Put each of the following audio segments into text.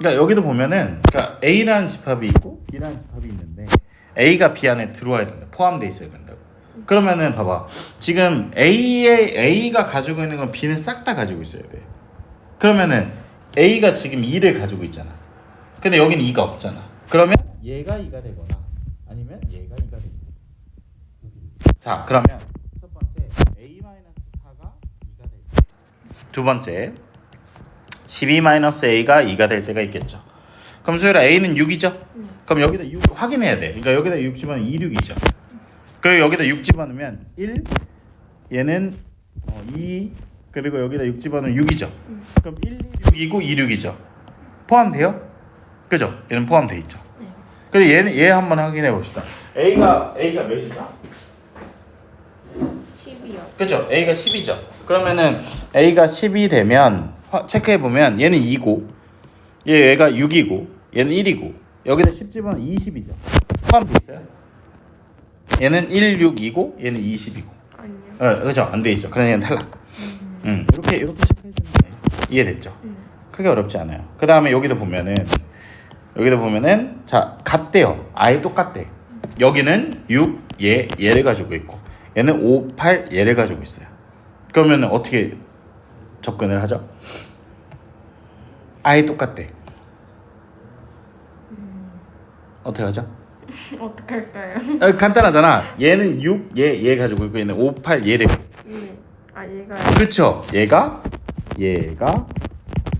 그러니까 여기도 보면은 그러니까 A라는 집합이 있고 B라는 집합이 있는데 A가 B 안에 들어와야 된다. 포함돼 있어야 된다고. 그러면은 봐봐. 지금 A의 A가 가지고 있는 건 B는 싹 다 가지고 있어야 돼. 그러면은 A가 지금 2를 가지고 있잖아. 근데 여기는 2가 없잖아. 그러면 얘가 2가 되거나 아니면 얘가 2가 되거나. 자, 그러면 첫 번째 A-4가 2가 될 때. 두 번째 12-a가 2가 될 때가 있겠죠. 그럼 소율아 A는 6이죠? 그럼 여기다 6 확인해야 돼. 그러니까 여기다 6 집어넣으면 2, 6이죠. 그리고 여기다 6 집어넣으면 1, 얘는 어, 2, 그리고 여기다 6 집어넣으면 6이죠. 그럼 1, 2, 6이고 2, 6이죠. 포함돼요? 그죠? 얘는 포함돼 있죠. 그리고 얘는 얘 한번 확인해 봅시다. A가 A가 몇이죠? 10이요. 그죠? A가 10이죠. 그러면은 A가 10이 되면 화- 체크해 보면 얘는 2고 얘 얘가 6이고 얘는 1이고 여기다 10 집으면 20이죠. 포함돼 있어요? 얘는 1, 6, 2고 얘는 20이고. 아니요. 어, 그죠? 안 돼 있죠. 그러면 얘는 탈락. 음, 이렇게 이렇게 체크해 주면 돼. 이해됐죠? 음. 크게 어렵지 않아요. 그 다음에 여기도 보면은 여기도 보면은 자 같대요. 아예 똑같대. 여기는 6, 얘 얘를 가지고 있고 얘는 5, 8 얘를 가지고 있어요. 그러면 어떻게 접근을 하죠? 아예 똑같대. 어떻게 하죠? 어떡할까요? 아, 간단하잖아. 얘는 6, 얘, 얘 가지고 있고 얘는 5, 8 얘를. 예. 아 얘가 그쵸? 얘가 얘가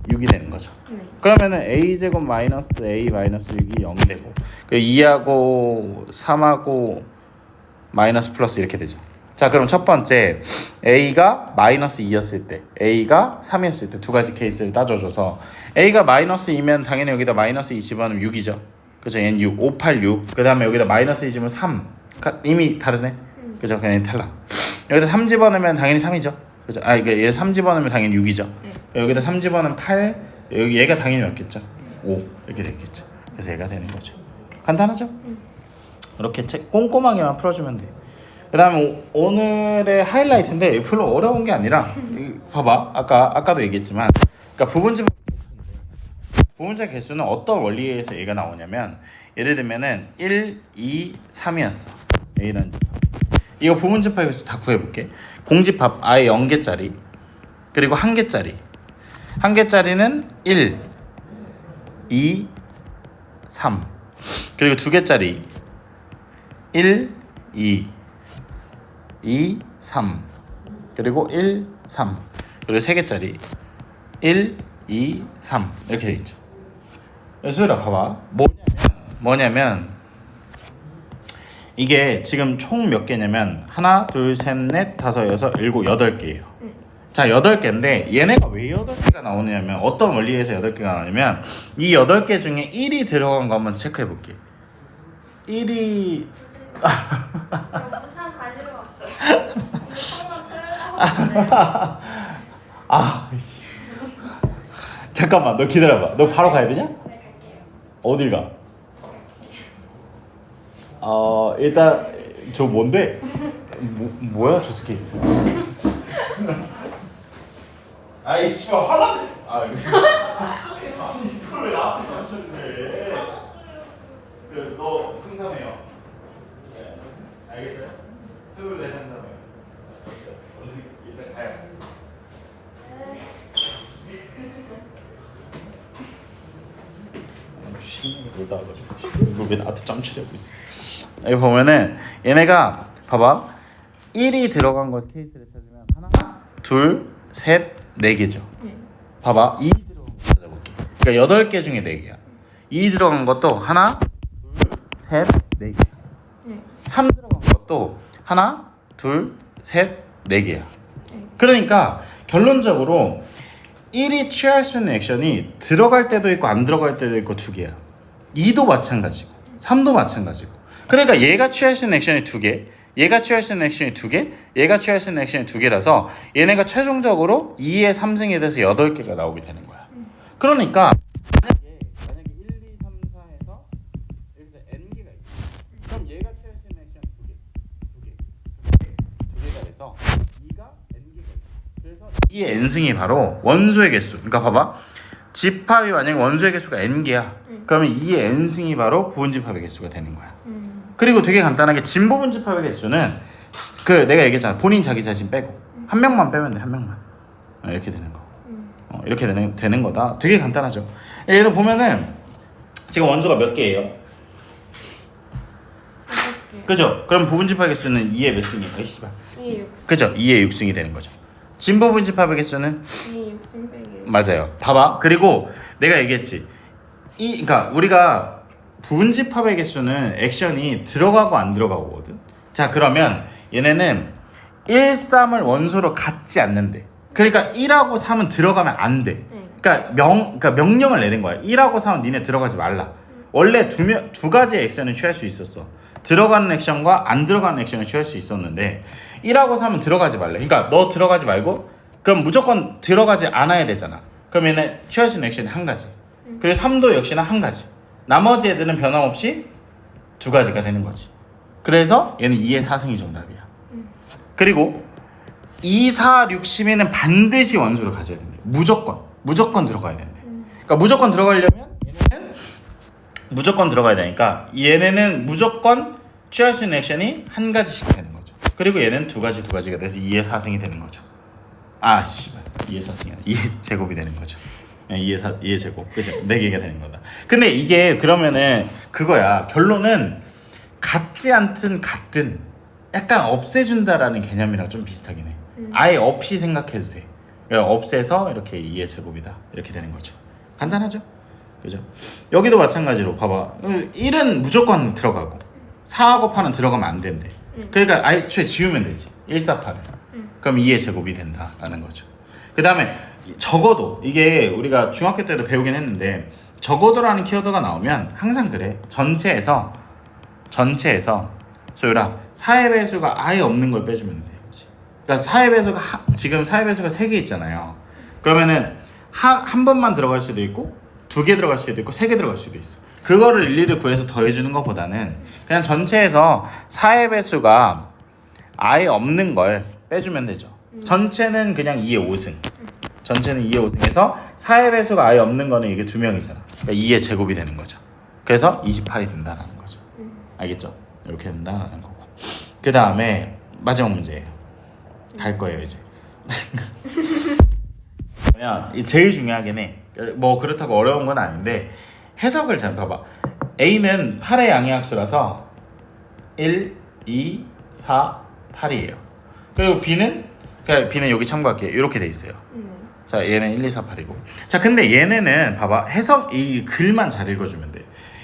6이 되는 거죠. 네. 그러면은 a 제곱 마이너스 a 마이너스 6이 0이 되고 그 2하고 3하고 마이너스 플러스 이렇게 되죠. 자 그럼 첫 번째 a가 마이너스 2였을 때 a가 3이었을 때 두 가지 케이스를 따져줘서 a가 마이너스 2면 당연히 여기다 마이너스 2 집어넣으면 6이죠. 그죠? 얘는 6, 5, 8, 6. 그 다음에 여기다 마이너스 2 집으면 3. 가- 이미 다르네. 그죠? 그냥 탈락. 여기다 3 집어넣으면 당연히 3이죠. 그죠? 아 이게 얘 3 집어넣으면 당연히 6이죠. 여기다 3 집어넣으면 8. 여기 얘가 당연히 몇겠죠? 5 이렇게 되겠죠. 그래서 얘가 되는 거죠. 간단하죠? 이렇게 책 꼼꼼하게만 풀어주면 돼. 그다음에 오- 오늘의 하이라이트인데 별로 어려운 게 아니라 이- 봐봐 아까 아까도 얘기했지만 그러니까 부분집 부분적 개수는 어떤 원리에 의해서 얘가 나오냐면 예를 들면은 1, 2, 3이었어. A라는 집합. 이거 부분집합 개수 다 구해볼게. 공집합 아예 0개짜리 그리고 1개짜리 한 개짜리는 1, 2, 3 그리고 두 개짜리 1, 2, 2, 3 그리고 1, 3 그리고 세 개짜리. 1, 2, 3 이렇게 돼 있죠. 소율아 봐봐. 뭐냐면 뭐냐면 이게 지금 총 몇 개냐면 하나 둘 셋 넷 다섯 여섯 일곱 여덟 개예요. 자 여덟 개인데 얘네가 왜 여덟 개가 나오냐면 어떤 원리에서 여덟 개가 나오냐면 이 여덟 개 중에 1이 들어간 거 한번 체크해 볼게. 1이 아 씨. 잠깐만 너 기다려봐. 너 바로 가야 되냐? 어딜 가? 어 일단 저 뭔데? 뭐, 뭐야 저 새끼? 아이 씨발 화나네. 아 이걸 왜 나한테 잠시는데? 그너 상담해요. 네. 알겠어요? 토요일에 상담해요. 오늘 일단 가요. 신나게 놀다 와가지고 이거 왜 나한테 짬치려고 있어? 여기 보면은 얘네가 봐봐. 1이 들어간 거 케이스를 찾으면 하나 둘셋네 개죠. 네. 봐봐. 2 들어간 거 찾아볼게. 그러니까 8개 중에 4개야. 2 들어간 것도 하나 둘셋네 개야 네. 3 들어간 것도 하나 둘셋네 개야. 네. 그러니까 결론적으로 1이 취할 수 있는 액션이 들어갈 때도 있고 안 들어갈 때도 있고 두 개야. 2도 마찬가지고 3도 마찬가지고. 그러니까 얘가 취할 수 있는 액션이 두 개, 얘가 취할 수 있는 액션이 두 개, 얘가 취할 수 있는 액션이 두 개라서 얘네가 최종적으로 2의 3승에 대해서 8개가 나오게 되는 거야. 그러니까 만약에 만약에 1, 2, 3, 4에서 여기서 n 개가 있어. 그럼 얘가 취할 수 있는 액션 두 개, 두 개, 두 개, 두 개가 돼서 2가 n 개가 있어. 그래서 2의 n승이 바로 원소의 개수. 그러니까 봐봐. 집합이 만약에 원소의 개수가 n 개야. 응. 그러면 이 n승이 바로 부분 집합의 개수가 되는 거야. 음. 그리고 되게 간단하게 진부분 집합의 개수는 그 내가 얘기했잖아. 본인 자기 자신 빼고 한 명만 빼면 돼. 한 명만. 어, 이렇게 되는 거. 음. 어, 이렇게 되는 되는 거다. 되게 간단하죠. 얘도 보면은 지금 원소가 몇 개예요? 그죠? 그럼 부분 집합의 개수는 2의 몇 승이야? 이 씨발. 이 육승. 그죠? 2의 6승이 되는 거죠. 진부분 집합의 개수는 이 육승 빼기. 맞아요. 봐봐. 그리고 내가 얘기했지. 이 그러니까 우리가 부분집합의 개수는 액션이 들어가고 안 들어가고거든. 자, 그러면 얘네는 1, 3을 원소로 갖지 않는데. 그러니까 1하고 3은 들어가면 안 돼. 네. 그러니까 명 그러니까 명령을 내는 거야. 1하고 3은 니네 들어가지 말라. 원래 두, 명, 두 가지의 액션을 취할 수 있었어. 들어가는 액션과 안 들어가는 액션을 취할 수 있었는데 1하고 3은 들어가지 말래. 그러니까 너 들어가지 말고 그럼 무조건 들어가지 않아야 되잖아. 그러면 취할 수 있는 액션이 한 가지. 그리고 3도 역시나 한 가지. 나머지 애들은 변함없이 두 가지가 되는 거지. 그래서 얘는 2의 4승이 정답이야. 그리고 2, 4, 6, 10에는 반드시 원소를 가져야 된대. 무조건. 무조건 들어가야 된대. 그러니까 무조건 들어가려면 얘네는 무조건 들어가야 되니까 얘네는 무조건 취할 수 있는 액션이 한 가지씩 되는 거죠. 그리고 얘는 두 가지 두 가지가 돼서 2의 4승이 되는 거죠. 아, 씨발. 2의 4승이 아니라 2의 제곱이 되는 거죠. 2의 4, 2의 제곱. 그죠? 4개가 되는 거다. 근데 이게 그러면은 그거야. 결론은 같지 않든 같든 약간 없애준다라는 개념이랑 좀 비슷하긴 해. 아예 없이 생각해도 돼. 그러니까 없애서 이렇게 2의 제곱이다. 이렇게 되는 거죠. 간단하죠? 그죠? 여기도 마찬가지로 봐봐. 1은 무조건 들어가고 4하고 8은 들어가면 안 된대. 그러니까 아예 애초에 지우면 되지. 1, 4, 8을. 그럼 2의 제곱이 된다라는 거죠. 그 다음에 적어도 이게 우리가 중학교 때도 배우긴 했는데 적어도라는 키워드가 나오면 항상 그래. 전체에서 전체에서 소율아 사회 배수가 아예 없는 걸 빼주면 돼. 그러니까 사회 배수가 하- 지금 사회 배수가 세개 있잖아요. 그러면은 한, 한 번만 들어갈 수도 있고 두 개 들어갈 수도 있고 세 개 들어갈 수도 있어. 그거를 일일이 구해서 더해주는 것보다는 그냥 전체에서 사회 배수가 아예 없는 걸 빼주면 되죠. 전체는 그냥 2의 5승. 전체는 2의 5승에서 사회 배수가 아예 없는 거는 이게 두 명이잖아. 그러니까 2의 제곱이 되는 거죠. 그래서 28이 된다라는 거죠. 알겠죠? 이렇게 된다라는 거고. 그 다음에 마지막 문제예요. 갈 거예요 이제. 그러면 이 제일 중요하긴 해. 뭐 그렇다고 어려운 건 아닌데 해석을 잘 봐봐. A는 8의 양의 학수라서 1, 2, 4, 8이에요. 그리고 B는? 그냥 B는 여기 참고할게요. 이렇게 돼 있어요. 음. 자 얘는 1, 2, 4, 8이고. 자 근데 얘네는 봐봐. 해석 이 글만 잘 읽어주면 돼.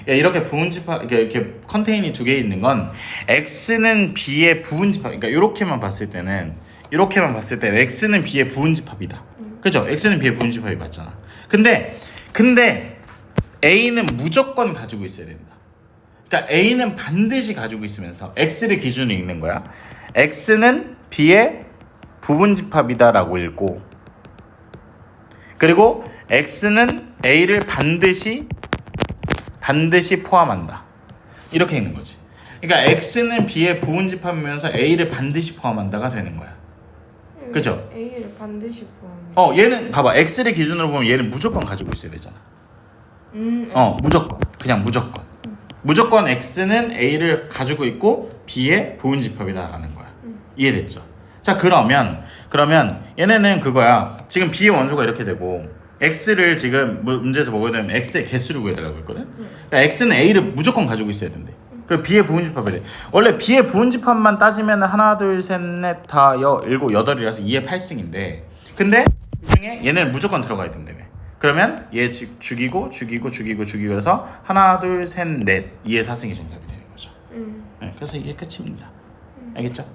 야, 이렇게 부분집합 이렇게, 이렇게 컨테이너 두 개 있는 건 x는 b의 부분집합 그러니까 이렇게만 봤을 때는 이렇게만 봤을 때 x는 b의 부분집합이다. 그죠? X는 b의 부분집합이 맞잖아. 근데 근데 a는 무조건 가지고 있어야 된다. 그러니까 a는 반드시 가지고 있으면서 x를 기준으로 읽는 거야. X는 b의 부분집합이다라고 읽고 그리고 x는 a를 반드시 반드시 포함한다. 이렇게 읽는 거지. 그러니까 x는 b의 부분집합이면서 a를 반드시 포함한다가 되는 거야. 그죠? A를 반드시 포함해. 어, 얘는 봐봐. x를 기준으로 보면 얘는 무조건 가지고 있어야 되잖아. 음. 어, 무조건. 그냥 무조건. 무조건 x는 a를 가지고 있고 b의 부분집합이다라는 거야. 이해됐죠? 자, 그러면 그러면 얘네는 그거야. 지금 b의 원소가 이렇게 되고 x를 지금 문제에서 먹어야 되면 x의 개수를 구해달라고 했거든. 그러니까 x는 a를 무조건 가지고 있어야 된대. 그 b의 부분집합이 래. 원래 b의 부분집합만 따지면 하나, 둘, 셋, 넷, 다, 여, 일곱, 여덟이라서 2의 8승인데 근데 그 중에 얘는 무조건 들어가야 된다며. 그러면 얘 지- 죽이고 죽이고 죽이고 죽이고 해서 하나, 둘, 셋, 넷, 2의 4승이 정답이 되는 거죠. 음. 네, 그래서 이게 끝입니다. 알겠죠?